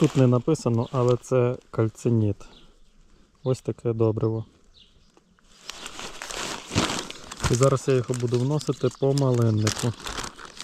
Тут не написано, але це кальциніт. Ось таке добриво. І зараз я його буду вносити по малиннику.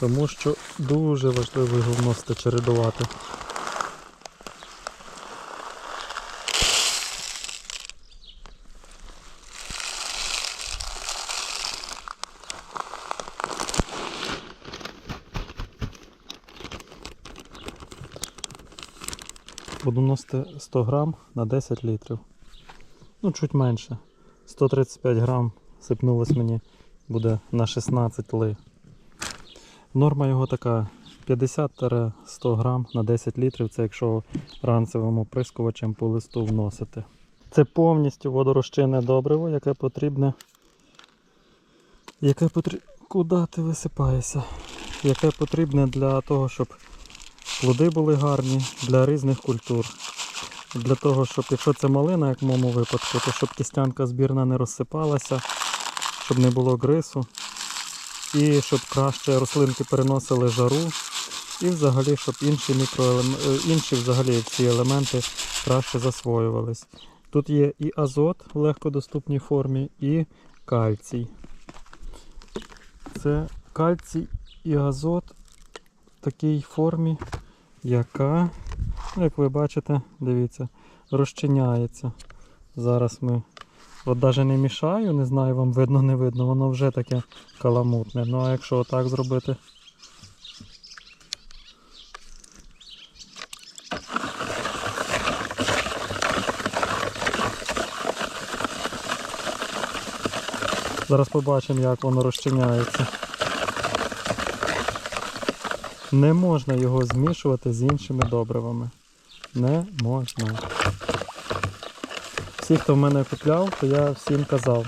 Тому що дуже важливо його вносити, чередувати. Буду вносити 100 грам на 10 літрів. Ну, чуть менше. 135 грам сипнулось мені, буде на 16 ли. Норма його така 50-100 грам на 10 літрів, це якщо ранцевим оприскувачем по листу вносити. Це повністю водорозчинне добриво, яке потрібне. Яке потрібне. Куди ти висипаєшся? Яке потрібне для того, щоб плоди були гарні для різних культур. Для того, щоб якщо це малина, як в моєму випадку, то щоб кістянка збірна не розсипалася, щоб не було грису, і щоб краще рослинки переносили жару, і взагалі, щоб інші мікроелем... е, інші взагалі всі елементи краще засвоювались. Тут є і азот в легкодоступній формі, і кальцій. Це кальцій і азот в такій формі, яка, ну, як ви бачите, дивіться, розчиняється. Зараз ми от навіть не мішаю, не знаю, вам видно, не видно, воно вже таке каламутне. Ну а якщо отак зробити. Зараз побачимо, як воно розчиняється. Не можна його змішувати з іншими добривами. Не можна. Всі, хто в мене купляв, то я всім казав.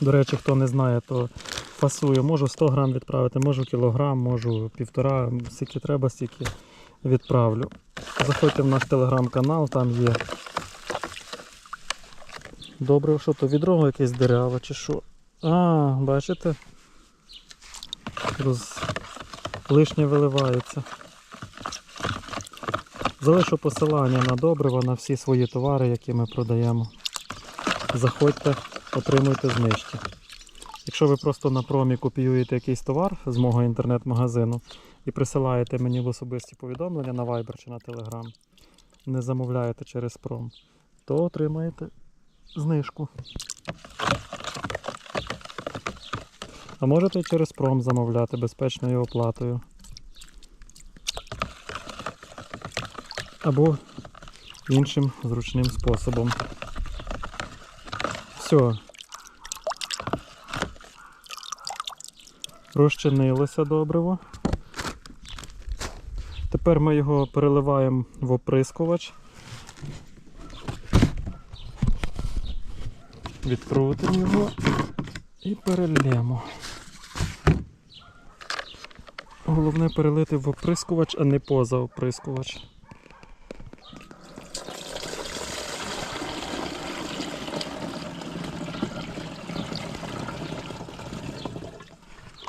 До речі, хто не знає, то фасую. Можу 100 грам відправити, можу кілограм, можу півтора, скільки треба, стільки відправлю. Заходьте в наш телеграм-канал, там є. Добре, що то відро якесь дерево чи що. А, бачите? Роз... Лишнє виливається. Залишу посилання на добрива на всі свої товари, які ми продаємо. Заходьте, отримуйте знижки. Якщо ви просто на промі копіюєте якийсь товар з мого інтернет-магазину і присилаєте мені в особисті повідомлення на Viber чи на Telegram, не замовляєте через пром, то отримаєте знижку. А можете через пром замовляти безпечною оплатою. Або іншим зручним способом. Все. Розчинилося добриво. Тепер ми його переливаємо в оприскувач. Відкрутимо його і перельємо. Головне перелити в оприскувач, а не поза оприскувач.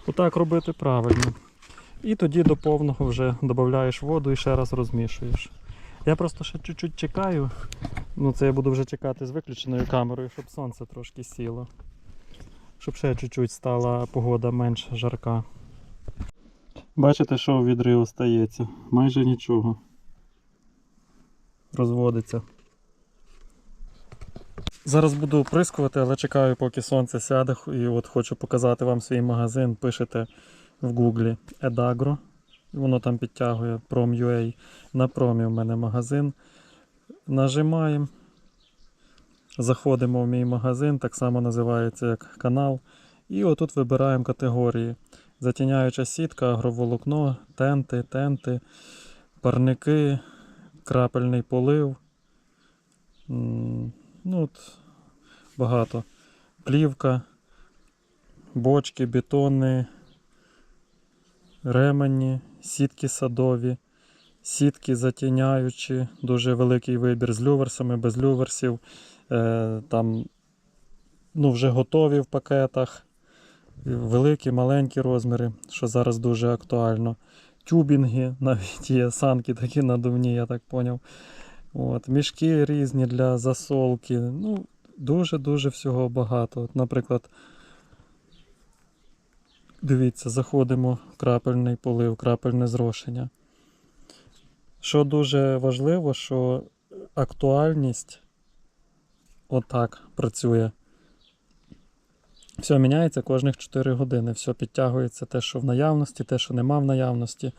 Отак робити правильно. І тоді до повного вже додаєш воду і ще раз розмішуєш. Я просто ще чуть-чуть чекаю. Ну це я буду вже чекати з виключеною камерою, щоб сонце трошки сіло. Щоб ще чуть-чуть стала погода менш жарка. Бачите, що в відрі остається? Майже нічого. Розводиться. Зараз буду оприскувати, але чекаю, поки сонце сяде. І от хочу показати вам свій магазин. Пишете в гуглі Edagro. Воно там підтягує Prom.ua. На промі в мене магазин. Нажимаємо. Заходимо в мій магазин, так само називається як канал. І отут вибираємо категорії. Затіняюча сітка, агроволокно, тенти, тенти, парники, крапельний полив. Ну, от, багато. Плівка, бочки, бетони, ремені, сітки садові, сітки затіняючі, дуже великий вибір з люверсами, без люверсів. Е, там ну, вже готові в пакетах. Великі, маленькі розміри, що зараз дуже актуально. тюбінги, навіть є санки такі надувні, я так поняв. От, мішки різні для засолки. Ну, дуже-дуже всього багато. От, наприклад, дивіться, заходимо в крапельний полив, крапельне зрошення. Що дуже важливо, що актуальність отак працює. Все міняється кожних 4 години. Все підтягується те, що в наявності, те, що нема в наявності.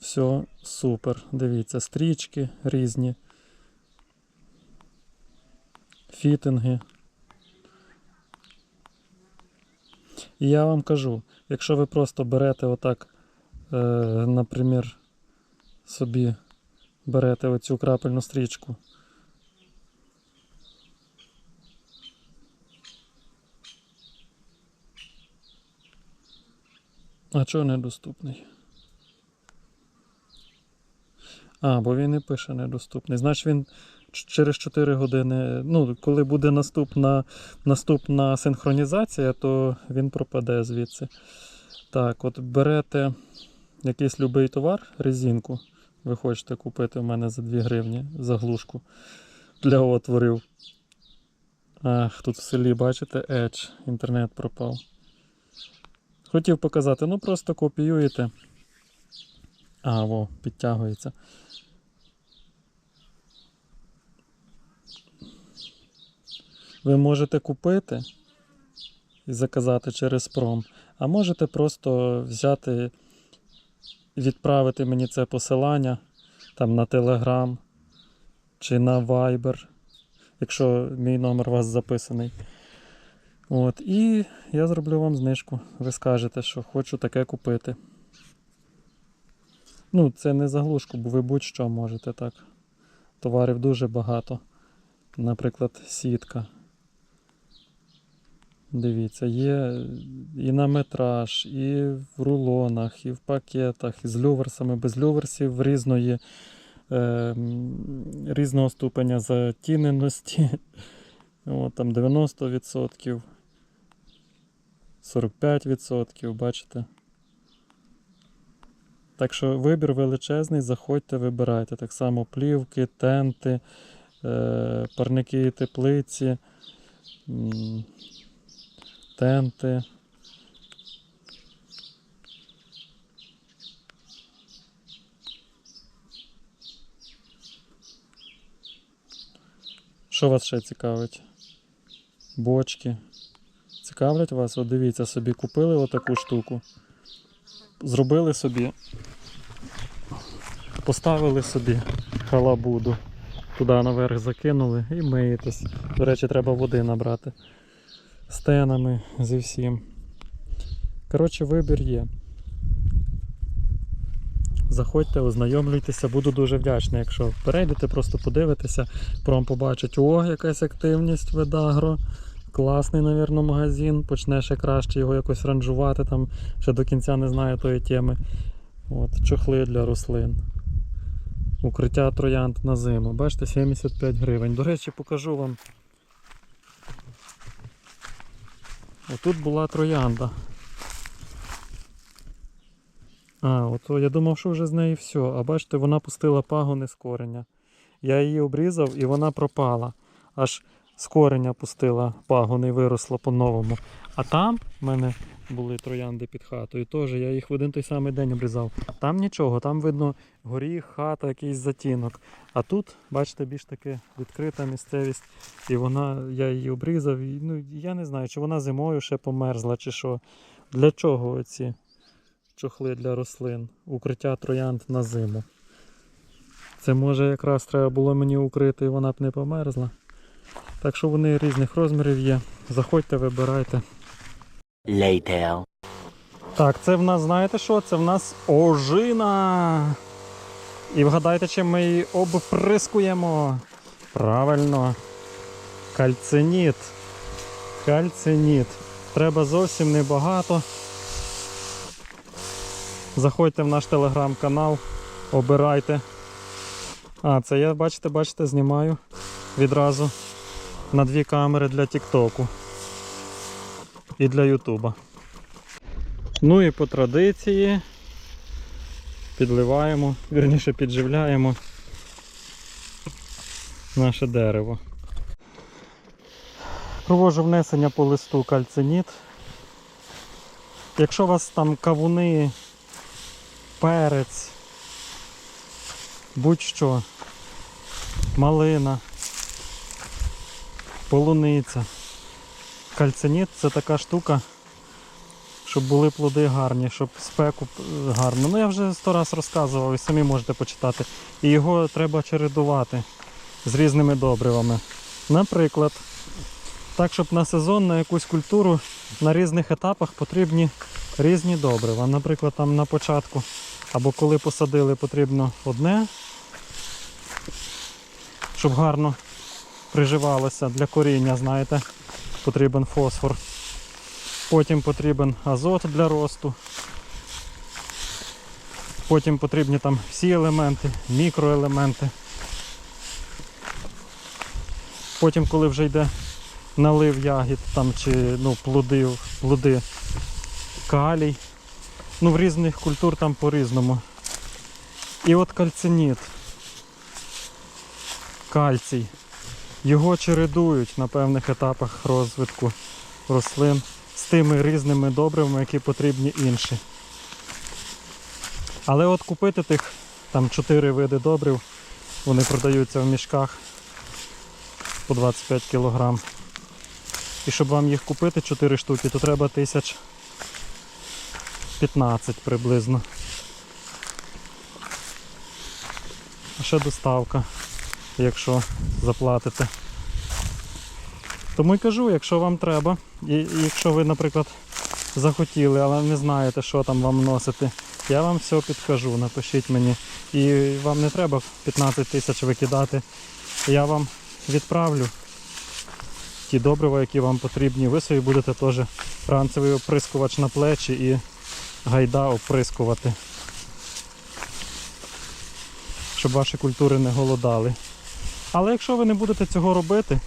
Все супер. Дивіться, стрічки різні. Фітинги. І я вам кажу, якщо ви просто берете отак, е, наприклад, собі берете оцю крапельну стрічку. А чого недоступний? А, бо він і пише недоступний. Значить він через 4 години, ну, коли буде наступна, наступна синхронізація, то він пропаде звідси. Так, от берете якийсь любий товар, резинку. Ви хочете купити у мене за 2 гривні заглушку для отворів. Ах, тут в селі, бачите, Edge, інтернет пропав. Хотів показати, ну просто копіюєте. А, во, підтягується. Ви можете купити і заказати через пром, а можете просто взяти, відправити мені це посилання там на Telegram чи на Viber, якщо мій номер у вас записаний. От, і я зроблю вам знижку. Ви скажете, що хочу таке купити. Ну, це не заглушку, бо ви будь-що можете так. Товарів дуже багато. Наприклад, сітка. Дивіться, є і на метраж, і в рулонах, і в пакетах, і з люверсами, без люверсів різної, е, різного ступеня затіненості. От, там 90%, 45%, бачите. Так що вибір величезний, заходьте, вибирайте. Так само плівки, тенти, е, парники і теплиці, тенти. Що вас ще цікавить? Бочки. Цікавлять вас? От дивіться, собі купили отаку штуку. Зробили собі. Поставили собі халабуду. Туди наверх закинули і миєтесь. До речі, треба води набрати. З тенами, зі всім. Коротше, вибір є. Заходьте, ознайомлюйтеся, буду дуже вдячний, якщо перейдете, просто подивитеся, пром побачить, о, якась активність Ведагро. Класний, навірно, магазин. Почне ще краще його якось ранжувати, там ще до кінця не знаю тої теми. От, чохли для рослин. Укриття троянд на зиму. Бачите, 75 гривень. До речі, покажу вам. Отут була троянда. А, ото я думав, що вже з неї все. А бачите, вона пустила пагони з кореня. Я її обрізав і вона пропала. Аж з кореня пустила пагони і виросла по-новому. А там в мене були троянди під хатою. Теж я їх в один той самий день обрізав. Там нічого, там видно горіх, хата, якийсь затінок. А тут, бачите, більш таки відкрита місцевість. І вона, я її обрізав. І, ну, я не знаю, чи вона зимою ще померзла, чи що. Для чого оці чохли для рослин? Укриття троянд на зиму. Це може якраз треба було мені укрити і вона б не померзла. Так що вони різних розмірів є. Заходьте, вибирайте. Later. Так, це в нас, знаєте що? Це в нас ожина. І вгадайте, чим ми її обприскуємо. Правильно. Кальциніт. Кальциніт. Треба зовсім небагато. Заходьте в наш телеграм-канал, обирайте. А, це я, бачите, бачите, знімаю відразу на дві камери для Тіктоку і для Ютуба. Ну і по традиції підливаємо, вірніше підживляємо наше дерево. Проводжу внесення по листу кальциніт. Якщо у вас там кавуни, перець, будь-що, малина, полуниця. Кальциніт це така штука, щоб були плоди гарні, щоб спеку е, гарно. Ну я вже сто раз розказував і самі можете почитати. І його треба чередувати з різними добривами. Наприклад, так, щоб на сезон на якусь культуру на різних етапах потрібні різні добрива. Наприклад, там на початку або коли посадили, потрібно одне, щоб гарно приживалося для коріння, знаєте, потрібен фосфор. Потім потрібен азот для росту. Потім потрібні там всі елементи, мікроелементи. Потім, коли вже йде налив ягід там, чи ну, плоди, плоди, калій. Ну, в різних культур там по-різному. І от кальциніт, кальцій. Його чередують на певних етапах розвитку рослин з тими різними добривами, які потрібні інші. Але от купити тих там 4 види добрив, вони продаються в мішках по 25 кг. І щоб вам їх купити 4 штуки, то треба тисяч 15 приблизно. А ще доставка, якщо заплатите. Тому й кажу, якщо вам треба, і, якщо ви, наприклад, захотіли, але не знаєте, що там вам носити, я вам все підкажу, напишіть мені. І вам не треба 15 тисяч викидати. Я вам відправлю ті добрива, які вам потрібні. Ви собі будете теж ранцевий оприскувач на плечі і гайда оприскувати. Щоб ваші культури не голодали. Але якщо ви не будете цього робити,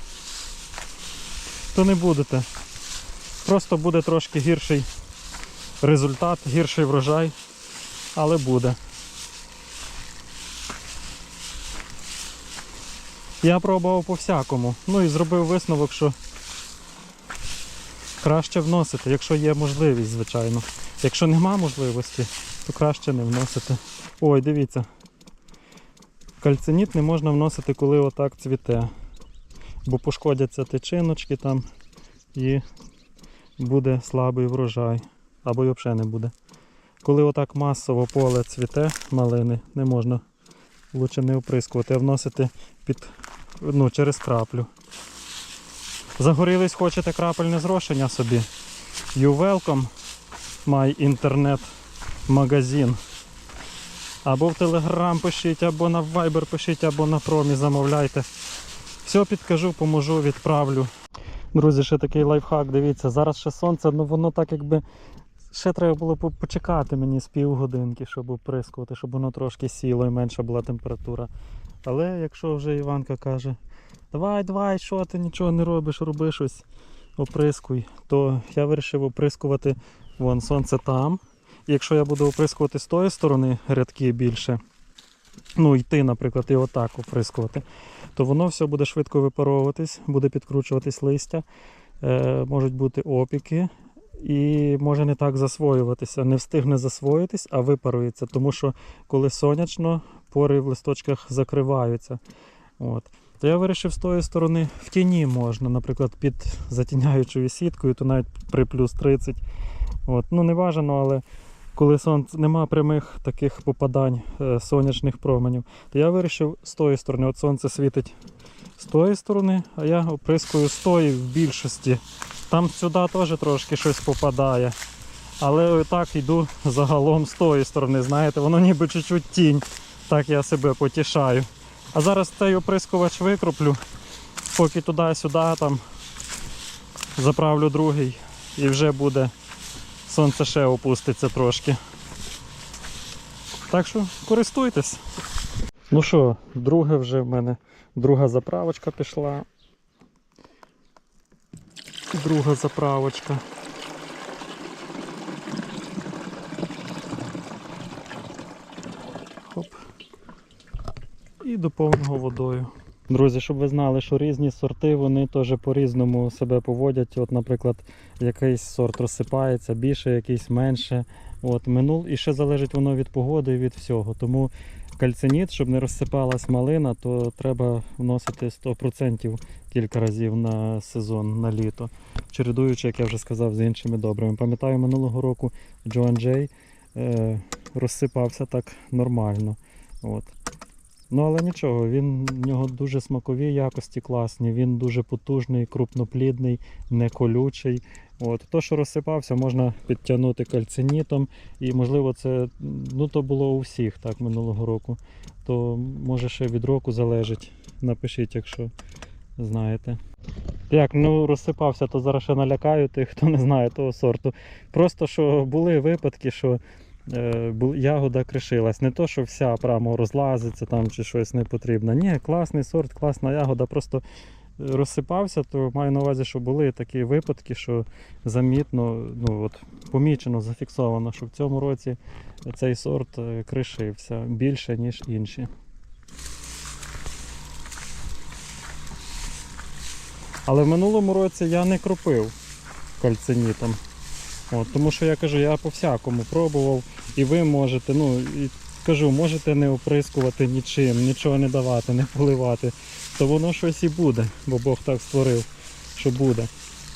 то не будете. Просто буде трошки гірший результат, гірший врожай, але буде. Я пробував по всякому. Ну і зробив висновок, що краще вносити, якщо є можливість, звичайно. Якщо нема можливості, то краще не вносити. Ой, дивіться. Кальциніт не можна вносити, коли отак цвіте. Бо пошкодяться тичиночки там і буде слабий врожай. Або й взагалі не буде. Коли отак масово поле цвіте малини, не можна лучше не оприскувати, а вносити під, ну, через краплю. Загорілись, хочете крапельне зрошення собі. You welcome my інтернет магазин. Або в Telegram пишіть, або на Viber пишіть, або на промі замовляйте. Все підкажу, поможу, відправлю. Друзі, ще такий лайфхак, дивіться, зараз ще сонце, ну воно так якби. Ще треба було почекати мені з півгодинки, щоб оприскувати, щоб воно трошки сіло і менша була температура. Але якщо вже Іванка каже, давай, давай, що ти нічого не робиш, роби щось, оприскуй, то я вирішив оприскувати вон сонце там. Якщо я буду оприскувати з тої сторони рядки більше, ну йти, наприклад, і отак оприскувати, то воно все буде швидко випаровуватись, буде підкручуватись листя, е, можуть бути опіки. І може не так засвоюватися, не встигне засвоїтись, а випарується. Тому що коли сонячно, пори в листочках закриваються. От. То я вирішив з тої сторони в тіні можна, наприклад, під затіняючою сіткою, то навіть при плюс 30. От. Ну не бажано, але коли сонце нема прямих таких попадань е, сонячних променів, то я вирішив з тої сторони. От сонце світить з тої сторони, а я оприскую з тої в більшості. Там сюди теж трошки щось попадає. Але так йду загалом з тої сторони, знаєте, воно ніби чуть-чуть тінь. Так я себе потішаю. А зараз цей оприскувач викроплю, поки туди-сюди там заправлю другий і вже буде сонце ще опуститься трошки. Так що користуйтесь. Ну що, друге вже в мене друга заправочка пішла. Друга заправочка. Хоп. І повного водою. Друзі, щоб ви знали, що різні сорти вони теж по-різному себе поводять. От, наприклад, якийсь сорт розсипається більше, якийсь менше. От, минул, і ще залежить воно від погоди і від всього. Тому кальциніт, щоб не розсипалась малина, то треба вносити 100% кілька разів на сезон, на літо, чередуючи, як я вже сказав, з іншими добрими. Пам'ятаю, минулого року Джоан Джей е, розсипався так нормально. От. Ну, але нічого, він в нього дуже смакові якості класні, він дуже потужний, крупноплідний, не колючий. От. То, що розсипався, можна підтягнути кальцинітом. І можливо, це ну, то було у всіх так минулого року. То може ще від року залежить. Напишіть, якщо знаєте. Як, ну розсипався, то зараз ще налякаю тих, хто не знає того сорту. Просто що були випадки, що ягода кришилась. Не то, що вся прямо розлазиться там чи щось не потрібно. Ні, класний сорт, класна ягода. Просто е, розсипався, то маю на увазі, що були такі випадки, що замітно, ну от помічено, зафіксовано, що в цьому році цей сорт е, кришився більше, ніж інші. Але в минулому році я не кропив кальцинітом. От, тому що я кажу, я по-всякому пробував, і ви можете, ну і кажу, можете не оприскувати нічим, нічого не давати, не поливати, то воно щось і буде, бо Бог так створив, що буде.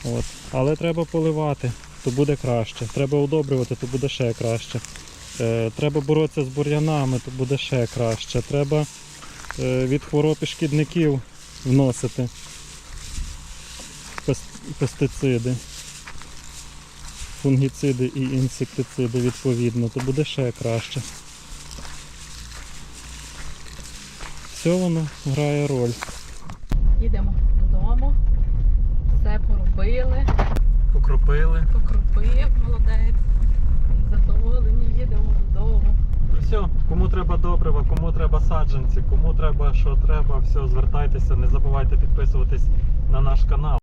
От. Але треба поливати, то буде краще. Треба удобрювати, то буде ще краще. Е, треба боротися з бур'янами, то буде ще краще. Треба е, від хвороб і шкідників вносити пестициди, фунгіциди і інсектициди відповідно, то буде ще краще. Все воно грає роль. Їдемо додому. Все поробили, Покропили. покропив, молодець. Задоволені, їдемо додому. Все, кому треба добрива, кому треба саджанці, кому треба, що треба, все, звертайтеся, не забувайте підписуватись на наш канал.